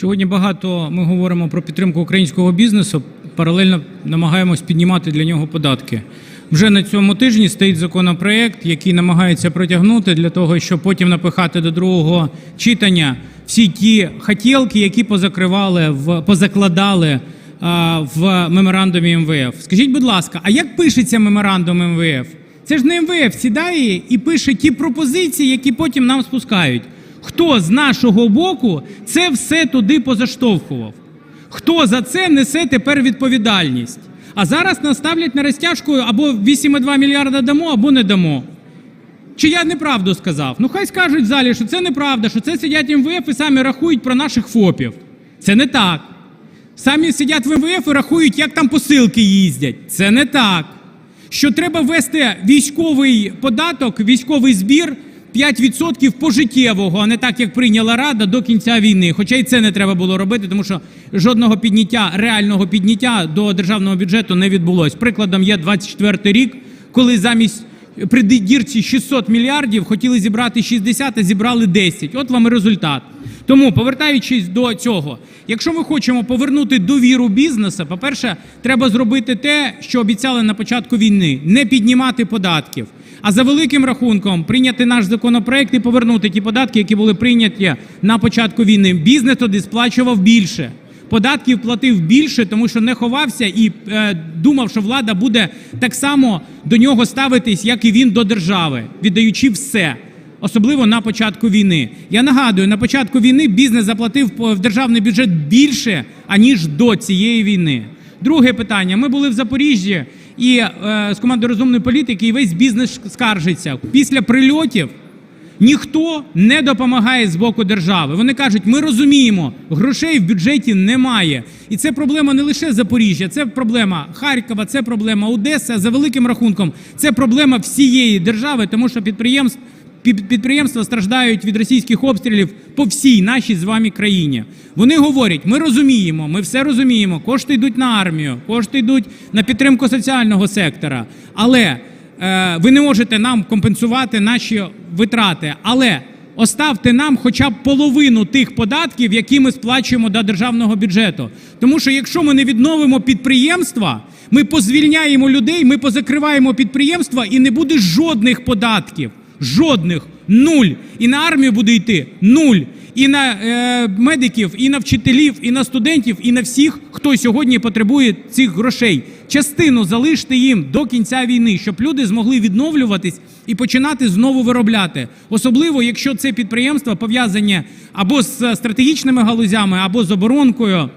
Сьогодні багато ми говоримо про підтримку українського бізнесу. Паралельно намагаємось піднімати для нього податки. Вже на цьому тижні стоїть законопроект, який намагається протягнути для того, щоб потім напихати до другого читання всі ті хотілки, які позакривали в позакладали а, в меморандумі МВФ. Скажіть, будь ласка, а як пишеться меморандум МВФ? Це ж не МВФ сідає і пише ті пропозиції, які потім нам спускають. Хто з нашого боку це все туди позаштовхував? Хто за це несе тепер відповідальність? А зараз нас ставлять на розтяжку або 8,2 мільярда дамо, або не дамо. Чи я неправду сказав? Ну хай скажуть в залі, що це неправда, що це сидять МВФ і самі рахують про наших ФОПів. Це не так. Самі сидять в МВФ і рахують, як там посилки їздять. Це не так. Що треба ввести військовий податок, військовий збір 5% пожиттєвого, а не так, як прийняла Рада до кінця війни. Хоча і це не треба було робити, тому що жодного підняття, реального підняття до державного бюджету не відбулось. Прикладом є 24 рік, коли замість при дірці 600 мільярдів хотіли зібрати 60, а зібрали 10. От вам і результат. Тому, повертаючись до цього, якщо ми хочемо повернути довіру бізнесу, по-перше, треба зробити те, що обіцяли на початку війни: не піднімати податків. А за великим рахунком прийняти наш законопроект і повернути ті податки, які були прийняті на початку війни. Бізнес тоді сплачував більше. Податків платив більше, тому що не ховався і е, думав, що влада буде так само до нього ставитись, як і він до держави, віддаючи все. Особливо на початку війни. Я нагадую, на початку війни бізнес заплатив в державний бюджет більше, аніж до цієї війни. Друге питання. Ми були в Запоріжжі і е, з командою розумної політики, і весь бізнес скаржиться. Після прильотів ніхто не допомагає з боку держави. Вони кажуть, ми розуміємо, грошей в бюджеті немає. І це проблема не лише Запоріжжя, це проблема Харкова, це проблема Одеси. а За великим рахунком, це проблема всієї держави, тому що підприємств. Підприємства страждають від російських обстрілів по всій нашій з вами країні. Вони говорять: ми розуміємо, ми все розуміємо. Кошти йдуть на армію, кошти йдуть на підтримку соціального сектора. Але ви не можете нам компенсувати наші витрати. Але оставте нам хоча б половину тих податків, які ми сплачуємо до державного бюджету. Тому що якщо ми не відновимо підприємства, ми позвільняємо людей, ми позакриваємо підприємства і не буде жодних податків. Жодних нуль. І на армію буде йти нуль. І на е, медиків, і на вчителів, і на студентів, і на всіх, хто сьогодні потребує цих грошей. Частину залиште їм до кінця війни, щоб люди змогли відновлюватись і починати знову виробляти. Особливо, якщо це підприємства пов'язані або з стратегічними галузями, або з оборонкою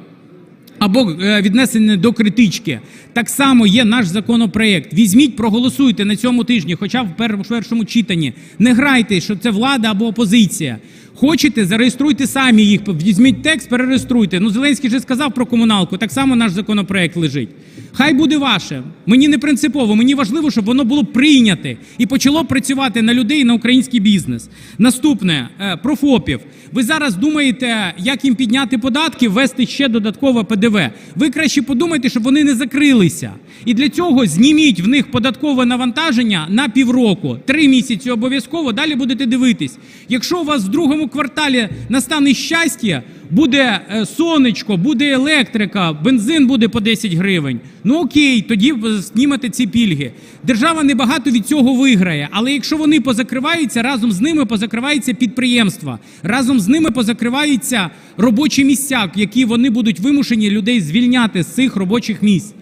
або е, віднесені до критички. Так само є наш законопроект. Візьміть, проголосуйте на цьому тижні, хоча в першому читанні. Не грайте, що це влада або опозиція. Хочете, зареєструйте самі їх. Візьміть текст, перереєструйте. Ну, Зеленський же сказав про комуналку. Так само наш законопроект лежить. Хай буде ваше. Мені не принципово. Мені важливо, щоб воно було прийняте і почало працювати на людей на український бізнес. Наступне е, про ФОПів. Ви зараз думаєте, як їм підняти податки, ввести ще додаткове ПДВ. Ви краще подумайте, щоб вони не закрилися. І для цього зніміть в них податкове навантаження на півроку, три місяці обов'язково. Далі будете дивитись. Якщо у вас в другому кварталі настане щастя, буде е, сонечко, буде електрика, бензин буде по 10 гривень. Ну окей, тоді е, знімете ці пільги. Держава небагато від цього виграє, але якщо вони позакриваються, разом з ними позакриваються підприємства, разом з ними позакриваються робочі місця, які вони будуть вимушені людей звільняти з цих робочих місць.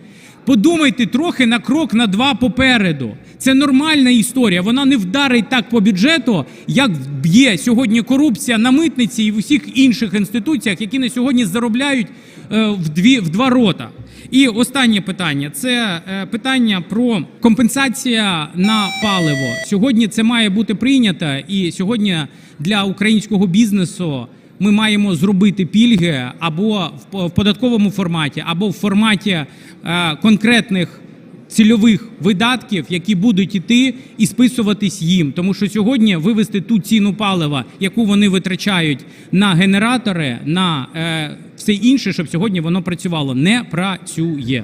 Подумайте трохи на крок на два попереду. Це нормальна історія. Вона не вдарить так по бюджету, як б'є сьогодні корупція на митниці і в усіх інших інституціях, які на сьогодні заробляють е, в дві в два рота. І останнє питання це е, питання про компенсація на паливо. Сьогодні це має бути прийнято, і сьогодні для українського бізнесу ми маємо зробити пільги або в по- в податковому форматі, або в форматі е, конкретних цільових видатків, які будуть іти і списуватись їм. Тому що сьогодні вивести ту ціну палива, яку вони витрачають на генератори, на е, все інше, щоб сьогодні воно працювало, не працює.